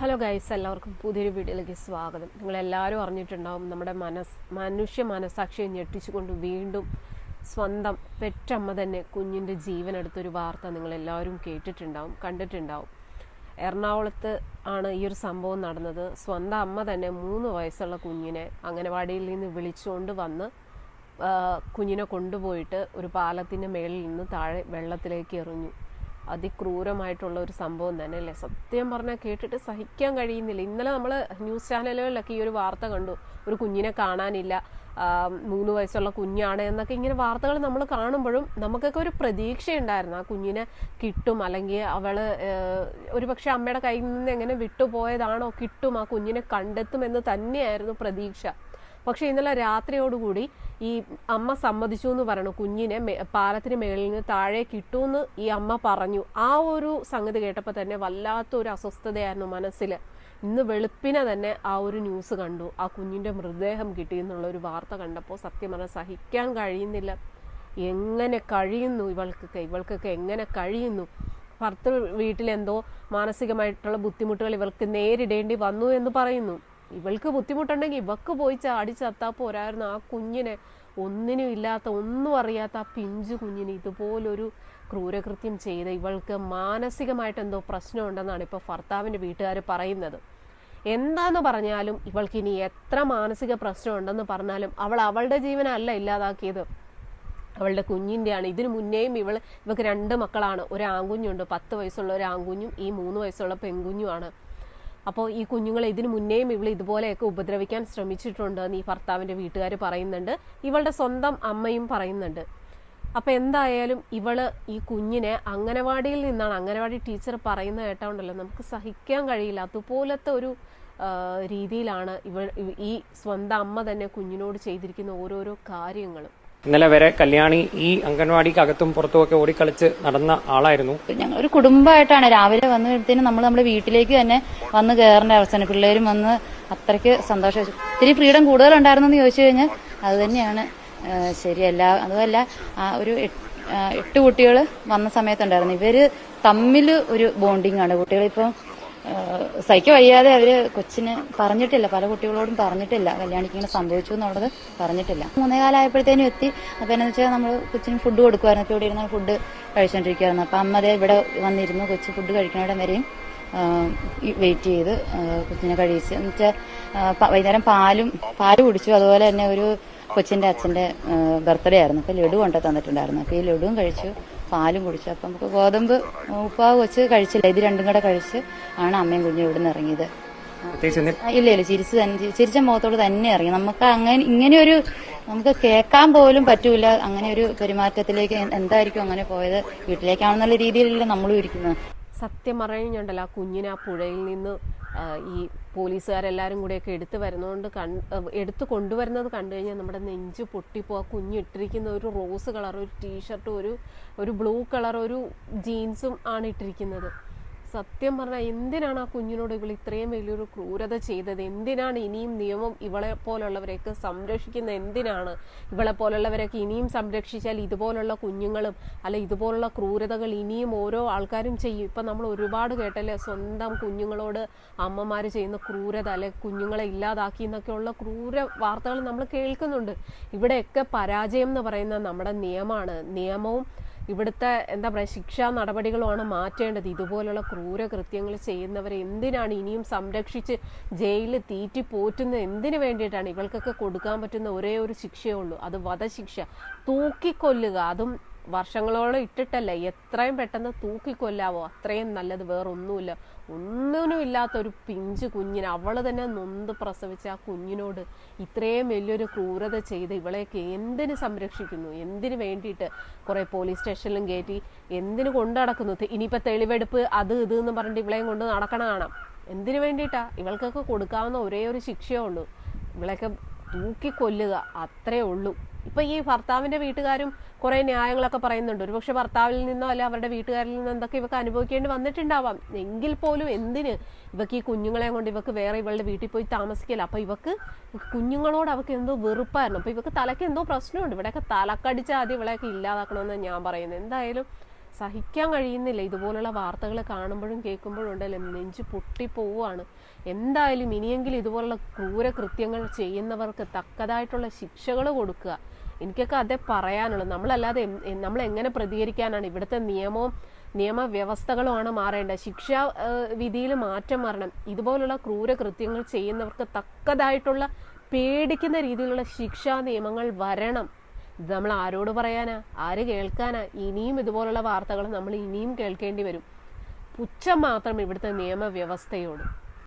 Hello guys എല്ലാവർക്കും പുതിയൊരു വീഡിയോയിലേക്ക് സ്വാഗതം. നിങ്ങളെല്ലാവരും അറിഞ്ഞിട്ടുണ്ടാവും നമ്മുടെ മനസ് മനുഷ്യ മനസാക്ഷിയെ ഞെട്ടിച്ചുകൊണ്ട് വീണ്ടും സ്വന്തം പെറ്റമ്മ തന്നെ കുഞ്ഞിന്റെ ജീവൻ എടുത്തൊരു വാർത്ത നിങ്ങളെല്ലാവരും കേട്ടിട്ടുണ്ടാവും കണ്ടിട്ടുണ്ടാവും. എറണാകുളത്ത് ആണ് ഈ ഒരു സംഭവം നടന്നത്. സ്വന്തം അമ്മ തന്നെ മൂന്ന് വയസ്സുള്ള കുഞ്ഞിനെ അംഗനവാടിയിൽ നിന്ന് വിളിച്ചുകൊണ്ട് വന്ന് കുഞ്ഞിനെ കൊണ്ടുപോയിട്ട് ഒരു പാലത്തിന്റെ മേളിൽ നിന്ന് താഴെ വെള്ളത്തിലേക്ക് എറിഞ്ഞു. അതിക്രൂരമായിട്ടുള്ള ഒരു സംഭവം തന്നെ അല്ലേ സത്യം പറഞ്ഞാൽ കേട്ടിട്ട് സഹിക്കാൻ കഴിയുന്നില്ല. ഇന്നലെ നമ്മൾ ന്യൂസ് ചാനലുകളിലൊക്കെ ഈ ഒരു വാർത്ത കണ്ടു. ഒരു കുഞ്ഞിനെ കാണാനില്ല. മൂന്ന് വയസ്സുള്ള കുഞ്ഞാണ് എന്നൊക്കെ ഇങ്ങനെ വാർത്തകൾ നമ്മൾ കാണുമ്പോഴും നമുക്കൊക്കെ ഒരു പ്രതീക്ഷയുണ്ടായിരുന്നു. ആ കുഞ്ഞിനെ കിട്ടും അല്ലെങ്കിൽ അവൾ ഒരു പക്ഷെ അമ്മയുടെ കയ്യിൽ നിന്ന് എങ്ങനെ വിട്ടുപോയതാണോ കിട്ടും ആ കുഞ്ഞിനെ കണ്ടെത്തുമെന്ന് തന്നെയായിരുന്നു പ്രതീക്ഷ. പക്ഷെ ഇന്നലെ രാത്രിയോടുകൂടി ഈ അമ്മ സമ്മതിച്ചു എന്ന് പറയണു. കുഞ്ഞിനെ പാലത്തിന് മേളിൽ നിന്ന് താഴെ കിട്ടുമെന്ന് ഈ അമ്മ പറഞ്ഞു. ആ ഒരു സംഗതി കേട്ടപ്പോൾ തന്നെ വല്ലാത്തൊരു അസ്വസ്ഥതയായിരുന്നു മനസ്സിൽ ഇന്ന് വെളുപ്പിനെ തന്നെ ആ ഒരു ന്യൂസ് കണ്ടു. ആ കുഞ്ഞിന്റെ മൃതദേഹം കിട്ടി എന്നുള്ള ഒരു വാർത്ത കണ്ടപ്പോൾ സത്യം പറഞ്ഞാൽ സഹിക്കാൻ കഴിയുന്നില്ല. എങ്ങനെ കഴിയുന്നു ഇവൾക്കൊക്കെ? ഇവൾക്കൊക്കെ എങ്ങനെ കഴിയുന്നു? ഭർത്ത വീട്ടിലെന്തോ മാനസികമായിട്ടുള്ള ബുദ്ധിമുട്ടുകൾ ഇവൾക്ക് നേരിടേണ്ടി വന്നു എന്ന് പറയുന്നു. ഇവൾക്ക് ബുദ്ധിമുട്ടുണ്ടെങ്കിൽ ഇവക്ക് പോയി ചാടി പോരായിരുന്നു. ആ കുഞ്ഞിനെ ഒന്നിനും ഇല്ലാത്ത ഒന്നും അറിയാത്ത ആ പിഞ്ചു കുഞ്ഞിന് ഇതുപോലൊരു ക്രൂരകൃത്യം ചെയ്ത ഇവൾക്ക് മാനസികമായിട്ട് എന്തോ പ്രശ്നമുണ്ടെന്നാണ് ഇപ്പോൾ ഭർത്താവിന്റെ വീട്ടുകാർ പറയുന്നത്. എന്താന്ന് പറഞ്ഞാലും ഇവൾക്ക് ഇനി എത്ര മാനസിക പ്രശ്നം ഉണ്ടെന്ന് പറഞ്ഞാലും അവൾ അവളുടെ ജീവനല്ല ഇല്ലാതാക്കിയത്. അവളുടെ കുഞ്ഞിന്റെയാണ്. ഇതിനു മുന്നേയും ഇവൾ ഇവക്ക് രണ്ട് മക്കളാണ്. ഒരു ആൺകുഞ്ഞുണ്ട് പത്ത് വയസ്സുള്ള ഒരു ആൺകുഞ്ഞും ഈ മൂന്ന് വയസ്സുള്ള പെൺകുഞ്ഞുമാണ്. അപ്പോൾ ഈ കുഞ്ഞുങ്ങളെ ഇതിനു മുന്നേയും ഇവൾ ഇതുപോലെയൊക്കെ ഉപദ്രവിക്കാൻ ശ്രമിച്ചിട്ടുണ്ട് എന്ന് ഈ ഭർത്താവിന്റെ വീട്ടുകാർ പറയുന്നുണ്ട്. ഇവളുടെ സ്വന്തം അമ്മയും പറയുന്നുണ്ട്. അപ്പോൾ എന്തായാലും ഇവൾ ഈ കുഞ്ഞിനെ അംഗനവാടിയിൽ നിന്നാണ് അംഗനവാടി ടീച്ചർ പറയുന്നത് കേട്ടോണ്ടല്ലോ നമുക്ക് സഹിക്കാൻ കഴിയില്ല. അതുപോലത്തെ ഒരു രീതിയിലാണ് ഇവൾ ഈ സ്വന്തം അമ്മ തന്നെ കുഞ്ഞിനോട് ചെയ്തിരിക്കുന്ന ഓരോരോ കാര്യങ്ങളും. ഇന്നലെ വരെ കല്യാണി ഈ അംഗൻവാടിക്ക് അകത്തും പുറത്തുമൊക്കെ ഓടിക്കളിച്ച് നടന്ന ആളായിരുന്നു. ഞങ്ങൾ ഒരു കുടുംബമായിട്ടാണ്. രാവിലെ വന്നു കഴിയുമ്പത്തേനും നമ്മൾ നമ്മുടെ വീട്ടിലേക്ക് തന്നെ വന്ന് കയറേണ്ട അവസ്ഥയാണ് പിള്ളേരും വന്ന് അത്രയ്ക്ക് സന്തോഷം ഇത്തിരി ഫ്രീഡം കൂടുതലുണ്ടായിരുന്നെന്ന് ചോദിച്ചു കഴിഞ്ഞാൽ അത് തന്നെയാണ്. ശരിയല്ല അതുമല്ല ഒരു എട്ട് കുട്ടികൾ വന്ന സമയത്തുണ്ടായിരുന്നു. ഇവർ തമ്മിൽ ഒരു ബോണ്ടിങ് ആണ്. കുട്ടികളിപ്പം സഹിക്ക വയ്യാതെ അവർ കൊച്ചിന് പറഞ്ഞിട്ടില്ല. പല കുട്ടികളോടും പറഞ്ഞിട്ടില്ല. കല്യാണിക്ക് ഇങ്ങനെ സംഭവിച്ചു എന്നുള്ളത് പറഞ്ഞിട്ടില്ല. മൂന്നേകാലായപ്പോഴത്തേനും എത്തി. അപ്പൊ എന്നു വെച്ചാൽ നമ്മൾ കൊച്ചിന് ഫുഡ് കൊടുക്കുമായിരുന്നു ഇപ്പൊ ഇവിടെ ഇരുന്ന് ഫുഡ് കഴിച്ചോണ്ടിരിക്കുവായിരുന്നു. അപ്പൊ അമ്മ അതേ ഇവിടെ വന്നിരുന്നു. കൊച്ചു ഫുഡ് കഴിക്കണവിടെ വരെയും വെയിറ്റ് ചെയ്ത് കൊച്ചിനെ കഴിച്ച്. എന്നുവെച്ചാൽ വൈകുന്നേരം പാലും പാൽ കുടിച്ചു. അതുപോലെ തന്നെ ഒരു കൊച്ചിന്റെ അച്ഛന്റെ ബർത്ത്ഡേ ആയിരുന്നു. അപ്പൊ ലഡു കൊണ്ടു തന്നിട്ടുണ്ടായിരുന്നു അപ്പൊ ഈ ലഡുവും കഴിച്ചു. പാലും കുടിച്ചു. അപ്പം നമുക്ക് ഗോതമ്പ് ഉപ്പാവ് വെച്ച് കഴിച്ചില്ല. ഇത് രണ്ടും കൂടെ കഴിച്ച് ആണ് അമ്മയും കുഞ്ഞും ഇവിടെ നിന്ന് ഇറങ്ങിയത് ഇല്ല ഇല്ല. ചിരിച്ച് തന്നെ ചിരിച്ച മുഖത്തോട് തന്നെ ഇറങ്ങി. നമുക്ക് അങ്ങനെ ഇങ്ങനെ ഒരു നമുക്ക് കേൾക്കാൻ പോലും പറ്റൂല. അങ്ങനെ ഒരു പെരുമാറ്റത്തിലേക്ക് എന്തായിരിക്കും അങ്ങനെ പോയത്? വീട്ടിലേക്കാണെന്നുള്ള രീതിയിലല്ല നമ്മളും ഇരിക്കുന്നത്. സത്യം പറയുന്നുണ്ടല്ലോ ആ കുഞ്ഞിനെ ആ പുഴയിൽ നിന്ന് ഈ പോലീസുകാരെല്ലാരും കൂടെയൊക്കെ എടുത്തു വരുന്നതുകൊണ്ട് കൺ എടുത്തു കൊണ്ടുവരുന്നത് കണ്ടു കഴിഞ്ഞാൽ നമ്മുടെ നെഞ്ച് പൊട്ടിപ്പോ ആ കുഞ്ഞ് ഇട്ടിരിക്കുന്ന ഒരു റോസ് കളർ ഒരു ടീഷർട്ടും ഒരു ഒരു ബ്ലൂ കളർ ഒരു ജീൻസും ആണ് ഇട്ടിരിക്കുന്നത്. സത്യം പറഞ്ഞാൽ എന്തിനാണ് ആ കുഞ്ഞിനോട് ഇവൾ ഇത്രയും വലിയൊരു ക്രൂരത ചെയ്തത്? എന്തിനാണ് ഇനിയും നിയമം ഇവളെ പോലുള്ളവരെയൊക്കെ സംരക്ഷിക്കുന്നത്? എന്തിനാണ് ഇവളെ പോലുള്ളവരൊക്കെ ഇനിയും സംരക്ഷിച്ചാൽ ഇതുപോലുള്ള കുഞ്ഞുങ്ങളും അല്ല ഇതുപോലുള്ള ക്രൂരതകൾ ഇനിയും ഓരോ ആൾക്കാരും ചെയ്യും? ഇപ്പം നമ്മൾ ഒരുപാട് കേട്ടല്ലേ സ്വന്തം കുഞ്ഞുങ്ങളോട് അമ്മമാർ ചെയ്യുന്ന ക്രൂരത അല്ലെ കുഞ്ഞുങ്ങളെ ഇല്ലാതാക്കി എന്നൊക്കെയുള്ള ക്രൂര വാർത്തകൾ നമ്മൾ കേൾക്കുന്നുണ്ട്. ഇവിടെയൊക്കെ പരാജയം എന്ന് പറയുന്ന നമ്മുടെ നിയമമാണ്. നിയമവും ഇവിടുത്തെ എന്താ പറയുക ശിക്ഷാ നടപടികളുമാണ് മാറ്റേണ്ടത്. ഇതുപോലുള്ള ക്രൂരകൃത്യങ്ങൾ ചെയ്യുന്നവരെ എന്തിനാണ് ഇനിയും സംരക്ഷിച്ച് ജയിലിൽ തീറ്റി പോറ്റുന്നത്? എന്തിനു വേണ്ടിയിട്ടാണ്? ഇവൾക്കൊക്കെ കൊടുക്കാൻ പറ്റുന്ന ഒരേ ഒരു ശിക്ഷയേ ഉള്ളൂ. അത് വധശിക്ഷ. തൂക്കിക്കൊല്ലുക അതും വർഷങ്ങളോളം ഇട്ടിട്ടല്ലേ? എത്രയും പെട്ടെന്ന് തൂക്കിക്കൊല്ലാവോ? അത്രയും നല്ലത് വേറൊന്നുമില്ല. ഒന്നിനും ഒരു പിഞ്ചു കുഞ്ഞിന് അവൾ തന്നെ നൊന്ത് പ്രസവിച്ച ആ കുഞ്ഞിനോട് ഇത്രയും വലിയൊരു ക്രൂരത ചെയ്ത് ഇവളെയൊക്കെ എന്തിന് സംരക്ഷിക്കുന്നു? എന്തിനു വേണ്ടിയിട്ട് കുറെ പോലീസ് സ്റ്റേഷനിലും കയറ്റി എന്തിനു കൊണ്ടുനടക്കുന്നു ഇനിയിപ്പോ തെളിവെടുപ്പ് അത് ഇത് എന്ന് പറഞ്ഞിട്ട് ഇവളെയും കൊണ്ട് നടക്കണ കാണാം. എന്തിനു വേണ്ടിയിട്ടാ? ഇവൾക്കൊക്കെ കൊടുക്കാവുന്ന ഒരേ ഒരു ശിക്ഷയേ ഉള്ളൂ. ഇവളെയൊക്കെ തൂക്കിക്കൊല്ലുക അത്രേ ഉള്ളൂ. ഇപ്പൊ ഈ ഭർത്താവിന്റെ വീട്ടുകാരും കുറെ ന്യായങ്ങളൊക്കെ പറയുന്നുണ്ട്. ഒരുപക്ഷെ ഭർത്താവിൽ നിന്നോ അല്ലെ അവരുടെ വീട്ടുകാരിൽ നിന്നോ എന്തൊക്കെ ഇവക്ക് അനുഭവിക്കേണ്ടി വന്നിട്ടുണ്ടാവാം. എങ്കിൽ പോലും എന്തിന് ഇവക്ക് ഈ കുഞ്ഞുങ്ങളെ കൊണ്ട് ഇവക്ക് വേറെ ഇവളുടെ വീട്ടിൽ പോയി താമസിക്കില്ല അപ്പൊ ഇവക്ക് കുഞ്ഞുങ്ങളോട് അവക്ക് എന്തോ വെറുപ്പായിരുന്നു. അപ്പൊ ഇവക്ക് തലക്ക് എന്തോ പ്രശ്നമുണ്ട്. ഇവിടെയൊക്കെ തലക്കടിച്ചാൽ ആദ്യം ഇവളെയൊക്കെ ഇല്ലാതാക്കണമെന്ന് ഞാൻ പറയുന്നത് എന്തായാലും സഹിക്കാൻ കഴിയുന്നില്ല. ഇതുപോലുള്ള വാർത്തകൾ കാണുമ്പോഴും കേൾക്കുമ്പോഴും ഉണ്ടല്ലോ നെഞ്ച് പൊട്ടിപ്പോവാണ് എന്തായാലും ഇനിയെങ്കിലും ഇതുപോലുള്ള ക്രൂരകൃത്യങ്ങൾ ചെയ്യുന്നവർക്ക് തക്കതായിട്ടുള്ള ശിക്ഷകൾ കൊടുക്കുക. എനിക്കൊക്കെ അതേ പറയാനുള്ളൂ. നമ്മളല്ലാതെ നമ്മൾ എങ്ങനെ പ്രതികരിക്കാനാണ്? ഇവിടുത്തെ നിയമവും നിയമവ്യവസ്ഥകളുമാണ് മാറേണ്ടത്. ശിക്ഷാ വിധിയിൽ മാറ്റം വരണം. ഇതുപോലുള്ള ക്രൂരകൃത്യങ്ങൾ ചെയ്യുന്നവർക്ക് തക്കതായിട്ടുള്ള പേടിക്കുന്ന രീതിയിലുള്ള ശിക്ഷാ നിയമങ്ങൾ വരണം. ഇത് നമ്മൾ ആരോട് പറയാനാ? ആര് കേൾക്കാനാ? ഇനിയും ഇതുപോലുള്ള വാർത്തകൾ നമ്മൾ ഇനിയും കേൾക്കേണ്ടി വരും. പുച്ഛം മാത്രം ഇവിടുത്തെ നിയമവ്യവസ്ഥയോട്.